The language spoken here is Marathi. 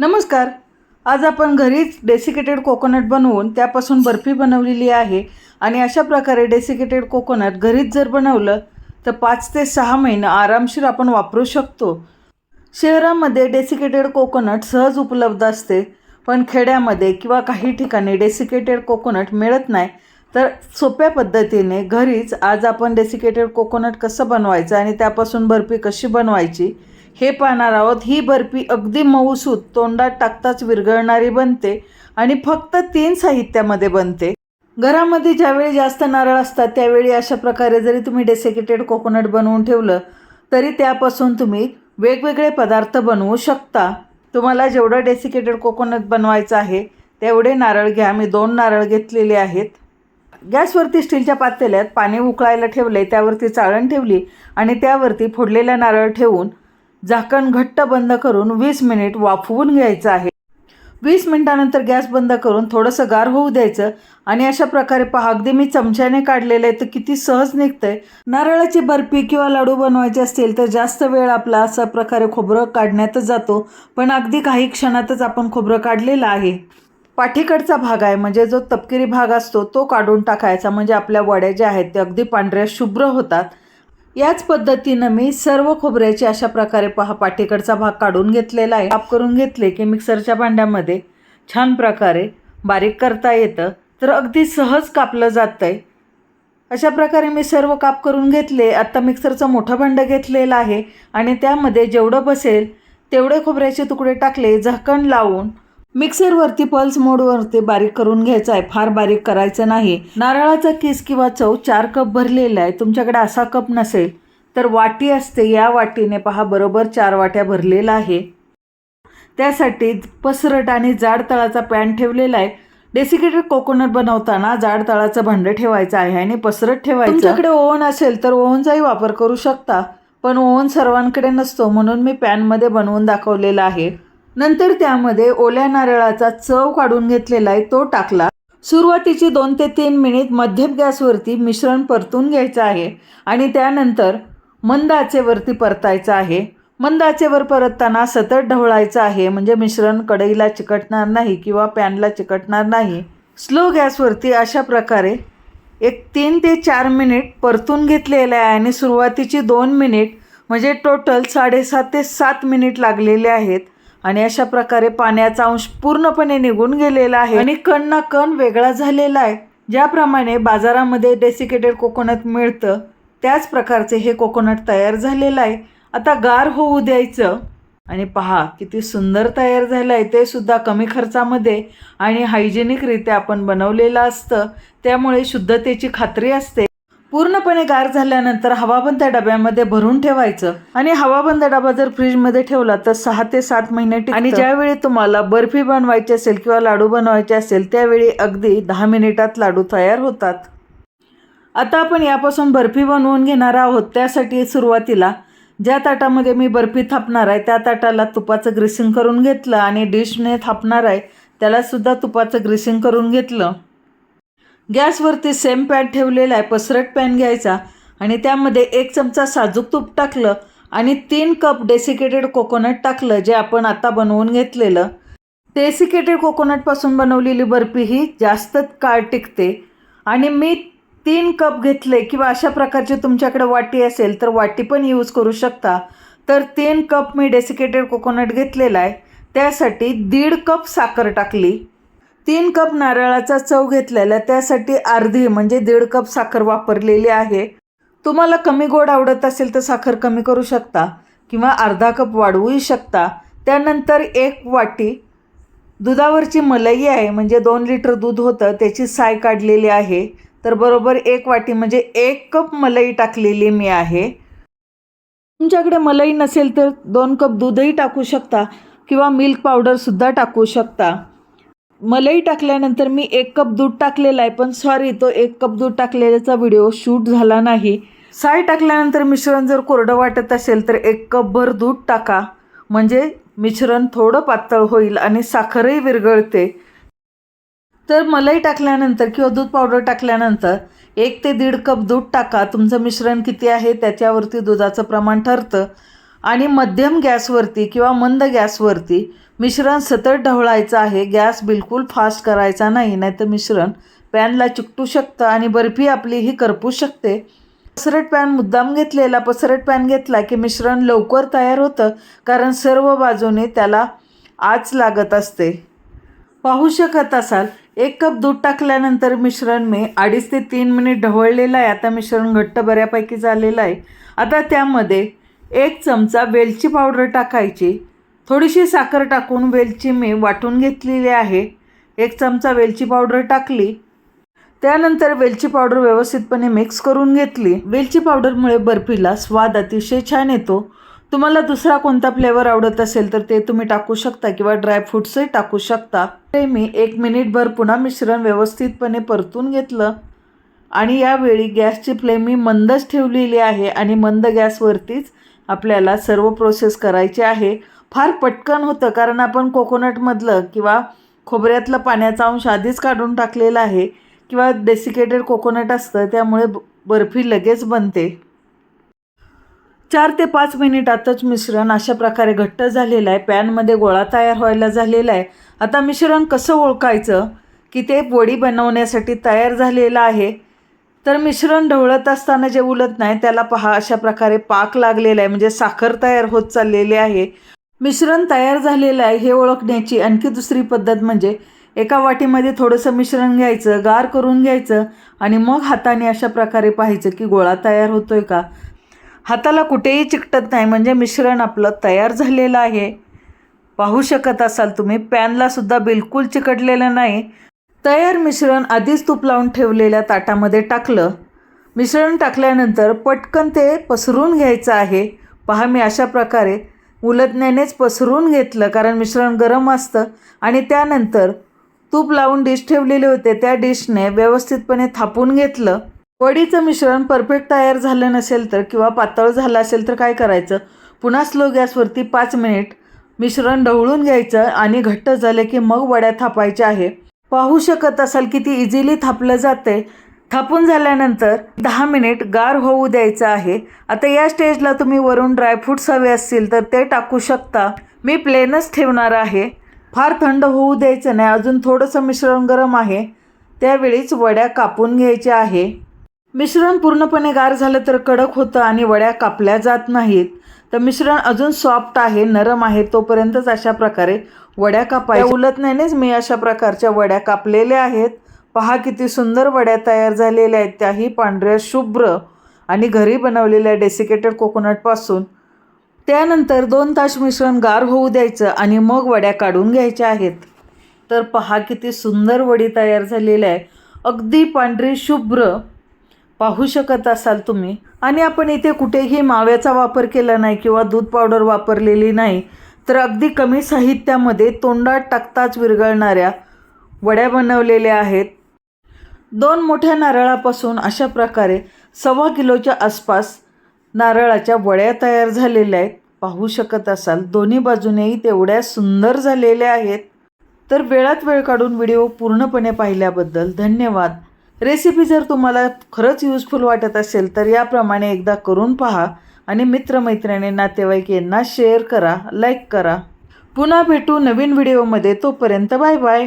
नमस्कार. आज आपण घरीच डेसिकेटेड कोकोनट बनवून त्यापासून बर्फी बनवलेली आहे आणि अशा प्रकारे डेसिकेटेड कोकोनट घरीच जर बनवलं तर पाच ते सहा महिनं आरामशीर आपण वापरू शकतो. शहरामध्ये डेसिकेटेड कोकोनट सहज उपलब्ध असते पण खेड्यामध्ये किंवा काही ठिकाणी डेसिकेटेड कोकोनट मिळत नाही. तर सोप्या पद्धतीने घरीच आज आपण डेसिकेटेड कोकोनट कसं बनवायचं आणि त्यापासून बर्फी कशी बनवायची हे पाहणार आहोत. ही बर्फी अगदी मऊसूत तोंडात टाकताच विरघळणारी बनते आणि फक्त तीन साहित्यामध्ये बनते. घरामध्ये ज्यावेळी जास्त नारळ असतात त्यावेळी अशा प्रकारे जरी तुम्ही डेसिकेटेड कोकोनट बनवून ठेवलं तरी त्यापासून तुम्ही वेगवेगळे पदार्थ बनवू शकता. तुम्हाला जेवढं डेसिकेटेड कोकोनट बनवायचं आहे तेवढे नारळ घ्या. मी दोन नारळ घेतलेले आहेत. गॅसवरती स्टीलच्या पातेल्यात पाणी उकळायला ठेवले त्यावरती चाळण ठेवली आणि त्यावरती फोडलेला नारळ ठेवून झाकण घट्ट बंद करून वीस मिनिट वाफवून घ्यायचं आहे. वीस मिनिटानंतर गॅस बंद करून थोडंसं गार होऊ द्यायचं आणि अशा प्रकारे पहा अगदी मी चमच्याने काढलेलं आहे तर किती सहज निघतंय. नारळाची बर्फी किंवा लाडू बनवायचे असतील तर जास्त वेळ आपला अशा प्रकारे खोबरं काढण्यातच जातो पण अगदी काही क्षणातच आपण खोबरं काढलेलं आहे. पाठीकडचा भाग आहे म्हणजे जो तपकिरी भाग असतो तो काढून टाकायचा म्हणजे आपल्या वड्या ज्या आहेत त्या अगदी पांढऱ्या शुभ्र होतात. याच पद्धतीनं मी सर्व खोबऱ्याची अशा प्रकारे पहा पाठीकडचा भाग काढून घेतलेला आहे. काप करून घेतले की मिक्सरच्या भांड्यामध्ये छान प्रकारे बारीक करता येतं. तर अगदी सहज कापलं जातं आहे अशा प्रकारे मी सर्व काप करून घेतले. आत्ता मिक्सरचं मोठं भांडं घेतलेलं आहे आणि त्यामध्ये जेवढं बसेल तेवढे खोबऱ्याचे तुकडे टाकले झाकण लावून मिक्सरवरती पल्स मोडवरती बारीक करून घ्यायचं आहे फार बारीक करायचं नाही. नारळाचा किस किंवा चव चार कप भरलेला आहे. तुमच्याकडे असा कप नसेल तर वाटी असते. या वाटीने पहा बरोबर चार वाट्या भरलेला आहे. त्यासाठी पसरट आणि जाड तळाचा पॅन ठेवलेला आहे. डेसिकेटेड कोकोनट बनवताना जाड तळाचं भांडं ठेवायचं आहे आणि पसरट ठेवायचं. तुमच्याकडे ओव्हन असेल तर ओव्हनचाही वापर करू शकता. पण ओव्हन सर्वांकडे नसतो. म्हणून मी पॅनमध्ये बनवून दाखवलेला आहे. नंतर त्यामध्ये ओल्या नारळाचा चव काढून घेतलेला आहे तो टाकला. सुरुवातीची दोन ते तीन मिनिट मध्यम गॅसवरती मिश्रण परतून घ्यायचं आहे आणि त्यानंतर मंद आचेवरती परतायचं आहे. मंद आचेवर परतताना सतत ढवळायचं आहे म्हणजे मिश्रण कढईला चिकटणार नाही किंवा पॅनला चिकटणार नाही. स्लो गॅसवरती अशा प्रकारे एक तीन ते चार मिनिट परतून घेतलेलं आहे आणि सुरुवातीची दोन मिनिट म्हणजे टोटल साडेसात ते सात मिनिट लागलेले आहेत. आणि अशा प्रकारे पाण्याचा अंश पूर्णपणे निघून गेलेला आहे. आणि कण ना कण वेगळा झालेला आहे. ज्याप्रमाणे बाजारामध्ये डेसिकेटेड कोकोनट मिळतं त्याच प्रकारचे हे कोकोनट तयार झालेलं आहे. आता गार होऊ द्यायचं. आणि पहा किती सुंदर तयार झालं आहे. ते सुद्धा कमी खर्चामध्ये आणि हायजेनिकरित्या आपण बनवलेलं असतं. त्यामुळे शुद्धतेची खात्री असते. पूर्णपणे गार झाल्यानंतर हवाबंद डब्यामध्ये भरून ठेवायचं. आणि हवाबंद डबा जर फ्रीजमध्ये ठेवला तर सहा ते सात महिने आणि ज्यावेळी तुम्हाला बर्फी बनवायची असेल किंवा लाडू बनवायचे असेल त्यावेळी अगदी दहा मिनिटात लाडू तयार होतात. आता आपण यापासून बर्फी बनवून घेणार आहोत. त्यासाठी सुरुवातीला ज्या ताटामध्ये मी बर्फी थापणार आहे त्या ताटाला तुपाचं ग्रेसिंग करून घेतलं आणि डिशने थापणार आहे त्यालासुद्धा तुपाचं ग्रीसिंग करून घेतलं. गॅसवरती सेम पॅन ठेवलेला आहे पसरट पॅन घ्यायचा आणि त्यामध्ये एक चमचा साजूक तूप टाकलं आणि तीन कप डेसिकेटेड कोकोनट टाकलं जे आपण आता बनवून घेतलेलं. डेसिकेटेड कोकोनटपासून बनवलेली बर्फी ही जास्त काळ टिकते. आणि मी तीन कप घेतले किंवा अशा प्रकारची तुमच्याकडे वाटी असेल तर वाटी पण यूज करू शकता. तर तीन कप मी डेसिकेटेड कोकोनट घेतलेला आहे. त्यासाठी दीड कप साखर टाकली. तीन कप नारळाचा चव घेतलेला त्यासाठी अर्धी म्हणजे दीड कप साखर वापरलेली आहे. तुम्हाला कमी गोड आवडत असेल तर साखर कमी करू शकता किंवा अर्धा कप वाढवूही शकता. त्यानंतर एक वाटी दुधावरची मलई आहे म्हणजे दोन लिटर दूध होतं त्याची साय काढलेली आहे. तर बरोबर एक वाटी म्हणजे एक कप मलई टाकलेली मी आहे. तुमच्याकडे मलई नसेल तर दोन कप दूधही टाकू शकता किंवा मिल्क पावडरसुद्धा टाकू शकता. मलई टाकल्यानंतर मी एक कप दूध टाकलेला आहे पण सॉरी तो एक कप दूध टाकलेल्याचा व्हिडिओ शूट झाला नाही. साय टाकल्यानंतर मिश्रण जर कोरडं वाटत असेल तर एक कपभर दूध टाका. म्हणजे मिश्रण थोडं पातळ होईल आणि साखरही विरघळते. तर मलई टाकल्यानंतर किंवा दूध पावडर टाकल्यानंतर एक ते दीड कप दूध टाका. तुमचं मिश्रण किती आहे त्याच्यावरती दुधाचं प्रमाण ठरतं. आणि मध्यम गॅसवरती किंवा मंद गॅसवरती मिश्रण सतत ढवळायचं आहे. गॅस बिलकुल फास्ट करायचा नाही नाहीतर मिश्रण पॅनला चिकटू शकतं आणि बर्फी आपली ही करपू शकते. पसरट पॅन मुद्दाम घेतलेला पसरट पॅन घेतला की मिश्रण लवकर तयार होतं कारण सर्व बाजूने त्याला आच लागत असते. पाहू शकत असाल एक कप दूध टाकल्यानंतर मिश्रण मी अडीच ते तीन मिनिट ढवळलेलं आहे. आता मिश्रण घट्ट बऱ्यापैकी झालेलं आहे. आता त्यामध्ये एक चमचा वेलची पावडर टाकायची. थोडीशी साखर टाकून वेलची मी वाटून घेतलेली आहे. एक चमचा वेलची पावडर टाकली. त्यानंतर वेलची पावडर व्यवस्थितपणे मिक्स करून घेतली. वेलची पावडरमुळे बर्फीला स्वाद अतिशय छान येतो. तुम्हाला दुसरा कोणता फ्लेवर आवडत असेल तर ते तुम्ही टाकू शकता किंवा ड्रायफ्रूट्सही टाकू शकता. ते मी एक मिनिटभर पुन्हा मिश्रण व्यवस्थितपणे परतून घेतलं. आणि यावेळी गॅसची फ्लेम मी मंदच ठेवलेली आहे आणि मंद गॅसवरतीच आपल्याला सर्व प्रोसेस करायची आहे. फार पटकन होतं कारण आपण कोकोनटमधलं किंवा खोबऱ्यातलं पाण्याचा अंश आधीच काढून टाकलेला आहे किंवा डेसिकेटेड कोकोनट असतं त्यामुळे बर्फी लगेच बनते. चार ते पाच मिनिटातच मिश्रण अशा प्रकारे घट्ट झालेलं आहे. पॅनमध्ये गोळा तयार व्हायला झालेला आहे. आता मिश्रण कसं ओळखायचं? की ते वडी बनवण्यासाठी तयार झालेलं आहे. तर मिश्रण ढवळत असताना जे उलत नाही त्याला पहा अशा प्रकारे पाक लागलेला आहे. म्हणजे साखर तयार होत चाललेली आहे. मिश्रण तयार झालेलं आहे हे ओळखण्याची आणखी दुसरी पद्धत म्हणजे एका वाटीमध्ये थोडंसं मिश्रण घ्यायचं गार करून घ्यायचं आणि मग हाताने अशा प्रकारे पाहायचं की गोळा तयार होतोय का. हाताला कुठेही चिकटत नाही म्हणजे मिश्रण आपलं तयार झालेलं आहे. पाहू शकत असाल तुम्ही पॅनलासुद्धा बिलकुल चिकटलेलं नाही. तयार मिश्रण आधीच तूप लावून ठेवलेल्या ताटामध्ये टाकलं. मिश्रण टाकल्यानंतर पटकन ते पसरून घ्यायचं आहे. पहा मी अशा प्रकारे उलटण्यानेच पसरून घेतलं कारण मिश्रण गरम असतं आणि त्यानंतर तूप लावून डिश ठेवलेले होते. त्या डिशने व्यवस्थितपणे थापून घेतलं. वडीचं मिश्रण परफेक्ट तयार झालं नसेल तर किंवा पातळ झालं असेल तर काय करायचं? पुन्हा स्लो गॅसवरती पाच मिनिट मिश्रण ढवळून घ्यायचं आणि घट्ट झाले की मग वड्या थापायच्या आहे पाहू शकत असाल किती इझिली थापलं जाते थापून झाल्यानंतर दहा मिनिट गार होऊ द्यायचं आहे. आता या स्टेजला तुम्ही वरून ड्रायफ्रूट्स हवे असतील तर ते टाकू शकता. मी प्लेनच ठेवणार आहे. फार थंड होऊ द्यायचं नाही. अजून थोडंसं मिश्रण गरम आहे. त्यावेळीच वड्या कापून घ्यायच्या आहे. मिश्रण पूर्णपणे गार झालं तर कडक होतं आणि वड्या कापल्या जात नाहीत. तर मिश्रण अजून सॉफ्ट आहे नरम आहे तोपर्यंतच अशा प्रकारे वड्या कापायच्या नाहीनेच मी अशा प्रकारच्या वड्या कापलेल्या आहेत. पहा किती सुंदर वड्या तयार झालेल्या आहेत. त्याही पांढऱ्या शुभ्र आणि घरी बनवलेल्या डेसिकेटेड कोकोनटपासून त्यानंतर दोन तास मिश्रण गार होऊ द्यायचं आणि मग वड्या काढून घ्यायच्या आहेत. तर पहा किती सुंदर वडी तयार झालेल्या आहे अगदी पांढरी शुभ्र. पाहू शकत असाल तुम्ही. आणि आपण इथे कुठेही माव्याचा वापर केला नाही किंवा दूध पावडर वापरलेली नाही. तर अगदी कमी साहित्यामध्ये तोंडात टाकताच विरघळणाऱ्या वड्या बनवलेल्या आहेत. दोन मोठ्या नारळापासून अशा प्रकारे सव्वा किलोच्या आसपास नारळाच्या वड्या तयार झालेल्या आहेत. पाहू शकत असाल दोन्ही बाजूनेही तेवढ्या सुंदर झालेल्या आहेत. तर वेळात वेळ काढून व्हिडिओ पूर्णपणे पाहिल्याबद्दल धन्यवाद. रेसिपी जर तुम्हाला खरंच युजफुल वाटत असेल तर याप्रमाणे एकदा करून पहा. आणि मित्रमैत्रिणी नातेवाईक यांना शेअर करा लाईक करा. पुन्हा भेटू नवीन व्हिडिओमध्ये तोपर्यंत बाय बाय